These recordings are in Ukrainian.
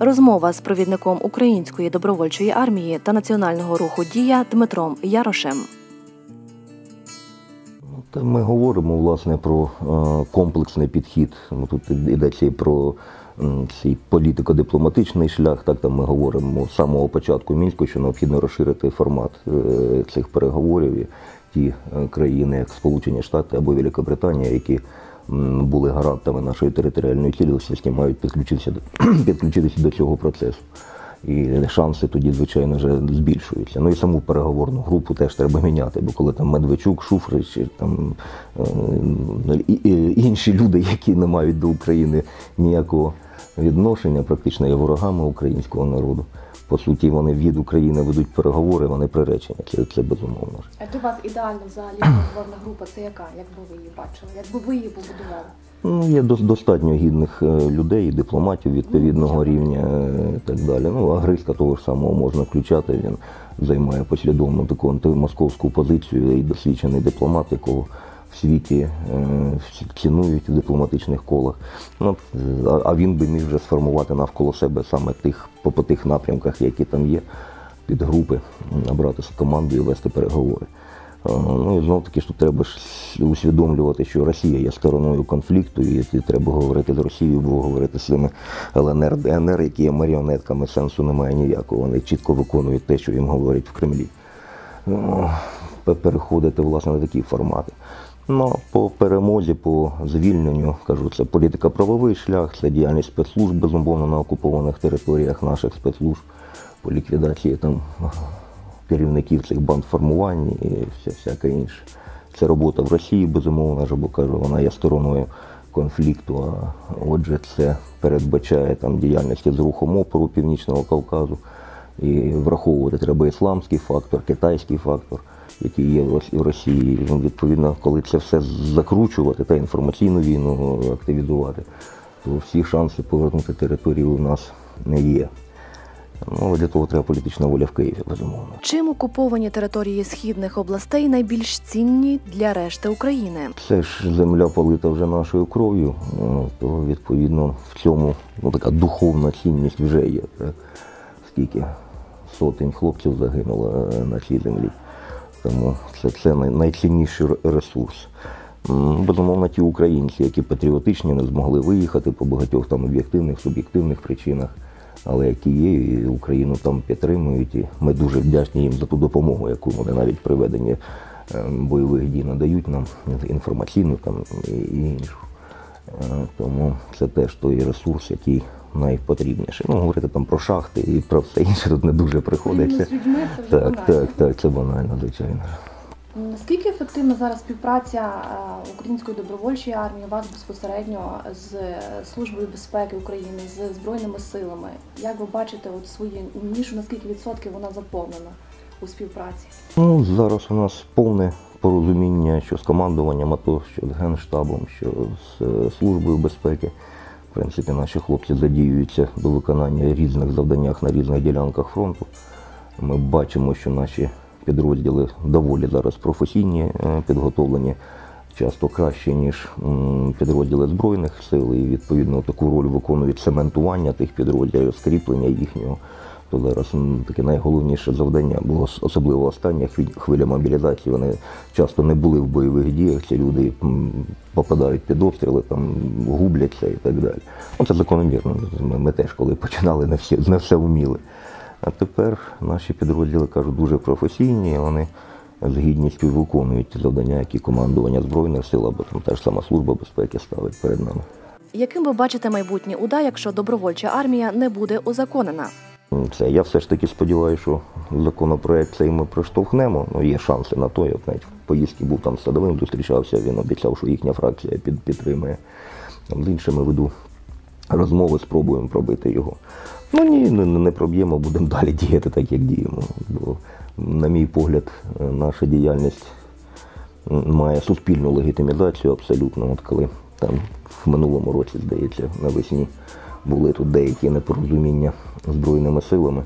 Розмова з провідником Української добровольчої армії та національного руху Дія Дмитром Ярошем. Та ми говоримо власне про е, комплексний підхід. Ну, Тут йдеться і про цей політико-дипломатичний шлях. Так там ми говоримо з самого початку мінську, що необхідно розширити формат е, цих переговорів. І ті е, країни, як Сполучені Штати або Великобританія, які були гарантами нашої територіальної цілісності, мають підключитися підключитися до цього процесу. І шанси тоді, звичайно, вже збільшуються. Ну і саму переговорну групу теж треба міняти, бо коли там Медведчук, Шуфрич, там е, і, і, інші люди, які не мають до України ніякого відношення, практично є ворогами українського народу. По суті, вони від України ведуть переговори, вони приречені. Це, це безумовно. А для вас ідеально взагалі переговорна група це яка? Як би ви її бачили? Як би ви її побудували? Ну, є дос- достатньо гідних е, людей, дипломатів відповідного рівня е, і так далі. Ну, а Грицька того ж самого можна включати. Він займає послідовно таку антимосковську позицію і досвідчений дипломат, якого в світі е, цінують в дипломатичних колах. Ну, а- він би міг вже сформувати навколо себе саме тих по, по тих напрямках, які там є, підгрупи, набрати з команду і вести переговори. Е, Ну і знов таки що треба ж усвідомлювати, що Росія є стороною конфлікту, і треба говорити з Росією, бо говорити з цими ЛНР, ДНР, які є маріонетками, сенсу немає ніякого. Вони чітко виконують те, що їм говорять в Кремлі. Ну, переходити власне на такі формати. Ну, по перемозі, по звільненню, кажу, це політико-правовий шлях, це діяльність спецслужб, безумовно, на окупованих територіях наших спецслужб, по ліквідації там керівників цих банд формувань і вся, всяке інше. Це робота в Росії, безумовно, бо кажу, вона є стороною конфлікту. А отже, це передбачає там діяльність з рухом опору Північного Кавказу. І враховувати треба ісламський фактор, китайський фактор, який є в Росії. Ну, Відповідно, коли це все закручувати та інформаційну війну активізувати, то всі шанси повернути територію у нас не є. Ну, для того треба політична воля в Києві, безумовно. Чим окуповані території східних областей найбільш цінні для решти України? Це ж земля полита вже нашою кров'ю, е, то відповідно в цьому ну, така духовна цінність вже є. Так? Скільки сотень хлопців загинуло е, на цій землі. Тому це, це найцінніший ресурс. Безумовно, ті українці, які патріотичні, не змогли виїхати по багатьох там об'єктивних, суб'єктивних причинах, але які є, і Україну там підтримують. І ми дуже вдячні їм за ту допомогу, яку вони навіть при веденні е, бойових дій надають нам, інформаційну там і, і іншу. Е, Тому це теж той ресурс, який найпотрібніший. Ну, говорити там про шахти і про все інше тут не дуже приходиться. з людьми це вже Так, банально. так, так, це банально, звичайно. Наскільки ефективна зараз співпраця е, Української добровольчої армії, вас безпосередньо з Службою безпеки України, з Збройними силами? Як ви бачите от свою нішу, наскільки відсотків вона заповнена у співпраці? Ну, зараз у нас повне порозуміння, що з командуванням АТО, що з Генштабом, що з е, Службою безпеки. Принципі, наші хлопці задіюються до виконання різних завданнях на різних ділянках фронту. Ми бачимо, що наші підрозділи доволі зараз професійні, е, підготовлені, часто краще, ніж підрозділи Збройних сил, і відповідно таку роль виконують цементування тих підрозділів, скріплення їхнього. То зараз таке найголовніше завдання було особливо остання хвиля мобілізації. Вони часто не були в бойових діях. Ці люди попадають під обстріли, там губляться і так далі. Ну, це закономірно. Ми, теж, коли починали, не всі не все вміли. А тепер наші підрозділи кажуть дуже професійні, вони з гідністю виконують ті завдання, які командування Збройних сил або там та ж сама служба безпеки ставить перед нами. Яким ви бачите майбутнє УДА, якщо добровольча армія не буде узаконена? Це я все ж таки сподіваюся, що законопроект цей ми проштовхнемо. Ну, є шанси на то. Я навіть в поїздці був там з садовим, зустрічався. Він обіцяв, що їхня фракція під, підтримує. Там з іншими веду розмови, спробуємо пробити його. Ну ні, не, не проб'ємо, будемо далі діяти так, як діємо. Бо, на мій погляд, е, наша діяльність має суспільну легітимізацію абсолютно. От коли там в минулому році, здається, навесні були тут деякі непорозуміння збройними силами,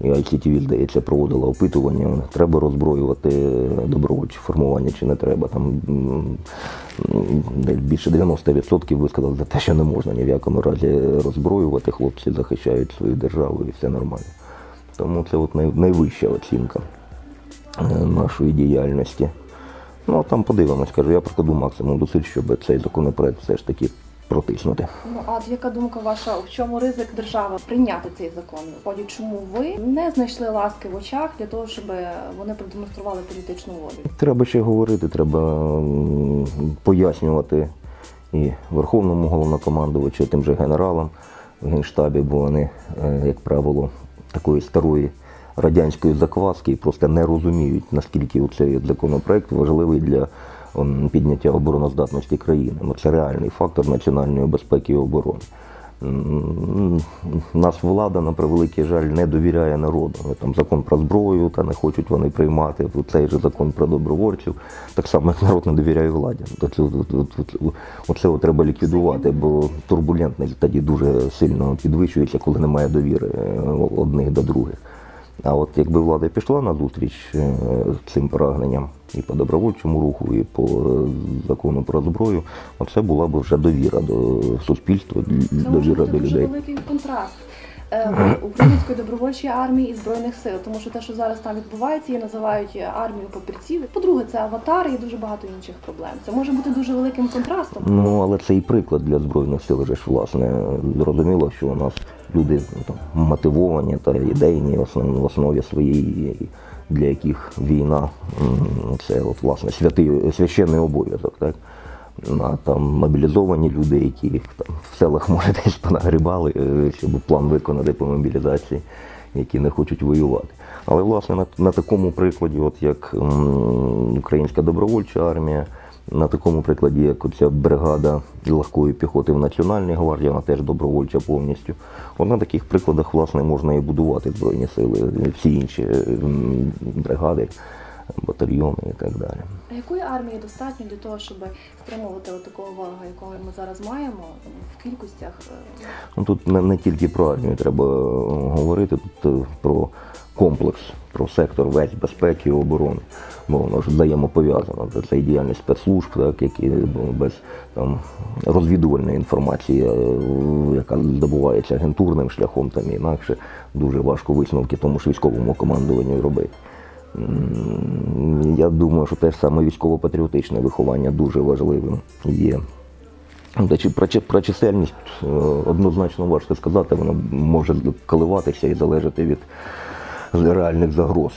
і ICTV, здається, проводила опитування, треба роззброювати добровольчі формування чи не треба. Там більше 90% висказали за те, що не можна ні в якому разі роззброювати. Хлопці захищають свою державу і все нормально. Тому це от найвища оцінка е, нашої діяльності. Ну, а там подивимось, кажу, я прикладу максимум зусиль, щоб цей законопроект все ж таки протиснути. Ну а яка думка ваша, в чому ризик держави прийняти цей закон? Виходить, чому ви не знайшли ласки в очах для того, щоб вони продемонстрували політичну волю? Треба ще говорити, треба пояснювати і Верховному головнокомандувачу, і тим же генералам в Генштабі, бо вони, е, як правило, такої старої радянської закваски і просто не розуміють, наскільки цей законопроект важливий для підняття обороноздатності країни. Ну, це реальний фактор національної безпеки і оборони. Нас влада, на превеликий жаль, не довіряє народу. Там закон про зброю, та не хочуть вони приймати. Цей же закон про добровольців. Так само, як народ не довіряє владі. То це- от- от- от- Оце треба ліквідувати, бо турбулентність тоді дуже сильно підвищується, коли немає довіри е, одних до других. А от якби влада пішла на зустріч е, цим прагненням і по добровольчому руху, і по е, закону про зброю, оце була б вже довіра до суспільства, Це може довіра бути до дуже людей. великий контраст української добровольчої армії і збройних сил, тому що те, що зараз там відбувається, її називають армією папірців. По-друге, це аватар і дуже багато інших проблем. Це може бути дуже великим контрастом. Ну, але це і приклад для Збройних сил вже ж власне. Зрозуміло, що у нас люди ну, там, мотивовані та ідейні в основ- основі своїй, і для яких війна це от, власне святий священний обов'язок. Так? А там мобілізовані люди, які там, в селах може десь понагрібали, е, щоб план виконати по мобілізації, які не хочуть воювати. Але власне на, на такому прикладі, от як м, Українська добровольча армія, на такому прикладі, як оця бригада легкої піхоти в Національній гвардії, вона теж добровольча повністю. От на таких прикладах власне можна і будувати Збройні сили, всі інші е, м, бригади, батальйони і так далі. А якої армії достатньо для того, щоб стримувати такого ворога, якого ми зараз маємо в кількостях? е, Ну, тут не, не тільки про армію треба е, говорити, тут е, про комплекс, про сектор весь безпеки і оборони. Бо воно ж взаємопов'язано. Це і діяльність спецслужб, так, які без там, розвідувальної інформації, яка здобувається агентурним шляхом, там інакше дуже важко висновки тому ж військовому командуванню робити. Я думаю, що те ж саме військово-патріотичне виховання дуже важливим є. Про, чисельність е, однозначно важко сказати, вона може коливатися і залежати від реальних загроз.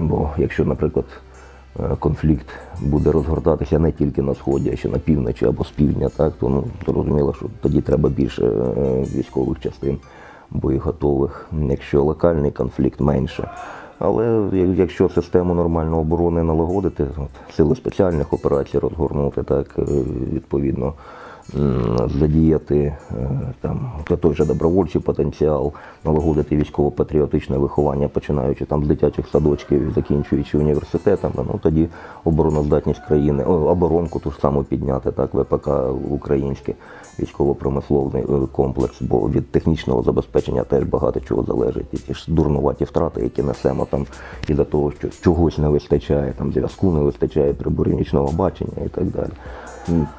Бо якщо, наприклад, е, конфлікт буде розгортатися не тільки на сході, а ще на півночі або з півдня, так, то ну, зрозуміло, що тоді треба більше е, військових частин боєготових. Якщо локальний конфлікт менше. Але якщо систему нормальної оборони налагодити, сили спеціальних операцій розгорнути, так, е, відповідно, задіяти е, там, та той же добровольчий потенціал, налагодити військово-патріотичне виховання, починаючи там з дитячих садочків, і закінчуючи університетами, ну тоді обороноздатність країни, оборонку ту ж саму підняти, так, ВПК українське, військово-промисловний е, комплекс, бо від технічного забезпечення теж багато чого залежить. І ті ж дурнуваті втрати, які несемо там із-за того, що чогось не вистачає, там зв'язку не вистачає приборів нічного бачення і так далі.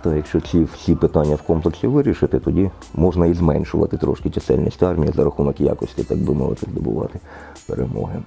То якщо ці всі питання в комплексі вирішити, тоді можна і зменшувати трошки чисельність армії за рахунок якості, так би мовити, здобувати перемоги.